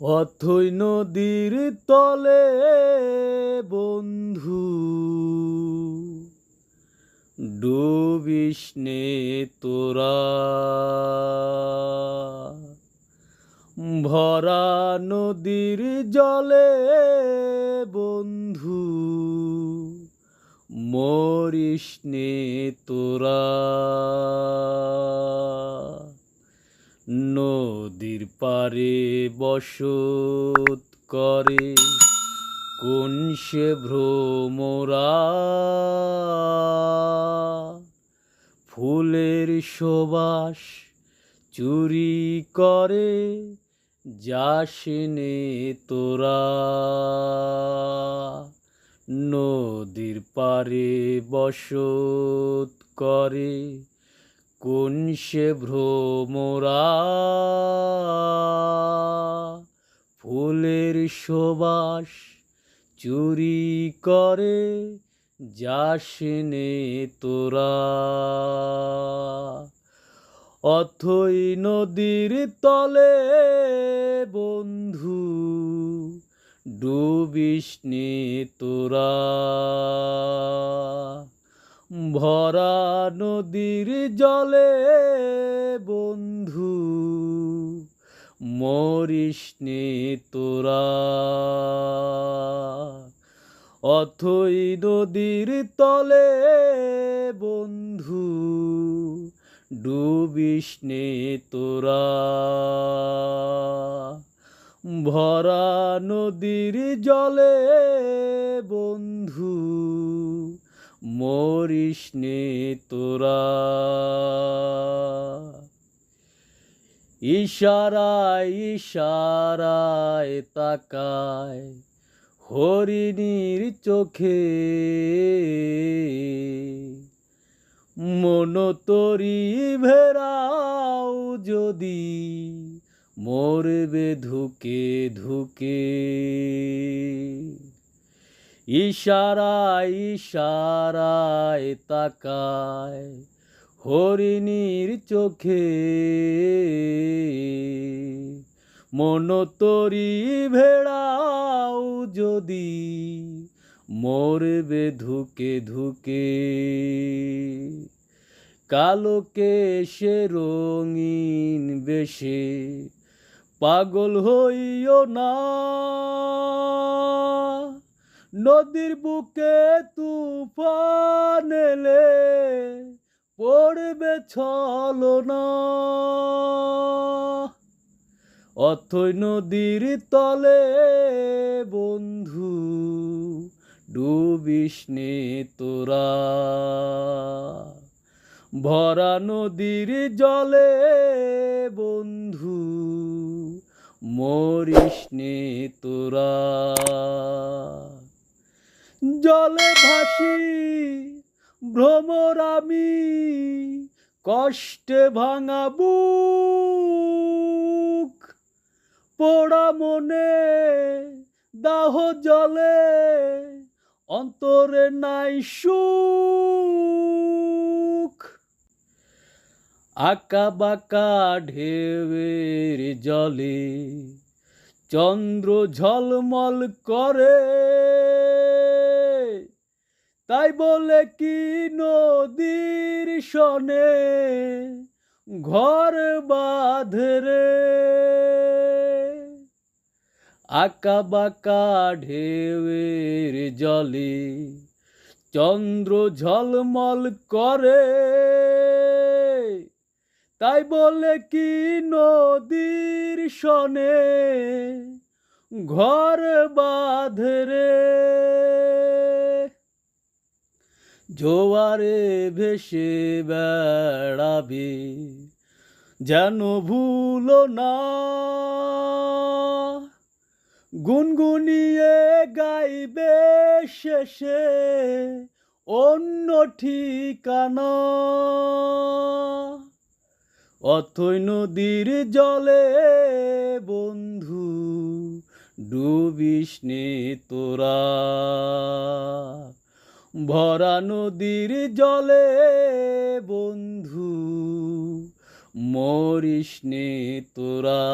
অথই নদীর তলে বন্ধু। ডুবিস নে তোরা। ভরা নদীর জলে বন্ধু। মরিস নে তোরা। পারে বসত করে, কোন সে ভ্রমরা? ফুলের সুবাস চুরি করে, যাসনে তোরা। নদীর পারে বসত করে কোন সে ভ্রমরা ফুলের সুবাস চুরি করে যাসনে তোরা। অথই নদীর তলে বন্ধু, ডুবিস নে তোরা। ভরা নদীর জলে বন্ধু, মরিস নে তোরা। অথই নদীর তলে বন্ধু, ডুবিস নে তোরা। ভরা নদীর জলে বন্ধু মরিস নে তোরা। ইশারায় ইশারায় তাকায় হরিণীর চোখে। মনতরি ভেরাও যদি মরবে ধুকে ধুকে। ইশারায় ইশারায় তাকায় হরিণীর চোখে। মনতরি ভেড়াও যদি মরবে ধুকে ধুকে। কালোকে সে রঙিন বেশে পাগল হইও না। নদীর বুকে তুফান এলে পড়বে ছলনা অথই নদীর তলে বন্ধু ডুবিস তোরা। ভরা নদীর জলে বন্ধু মরিস তোরা। জলে ভাসি, ভ্রমর আমি কষ্টে ভাঙা বুক। পোড়া মনে দাহ জলে, অন্তরে নাই সুখ। আঁকা বাঁকা ঢেউয়ের জলে, চন্দ্র ঝলমল করে। তাই বলে কি নদীর সনে ঘর বাঁধরে আঁকা বাঁকা ঢেউয়ের জলে চন্দ্র ঝলমল করে। তাই বলে কি নদীর সনে ঘর বাঁধরে জোয়ারে ভেসে বেড়াবে, যেন ভুল না। গুনগুনিয়ে গাইবে শেষে অন্য ঠিকানা। অথই নদীর জলে বন্ধু, ডুবিস তোরা। ভরা নদীর জলে, বন্ধু, মরিস তোরা।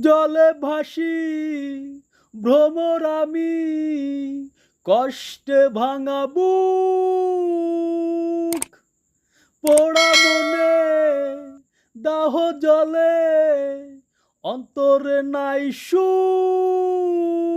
জলে ভাসি, ভ্রমর আমি, কষ্টে ভাঙা বুক। পোড়া মনে, দাহ জলে, অন্তরে নাই সুখ।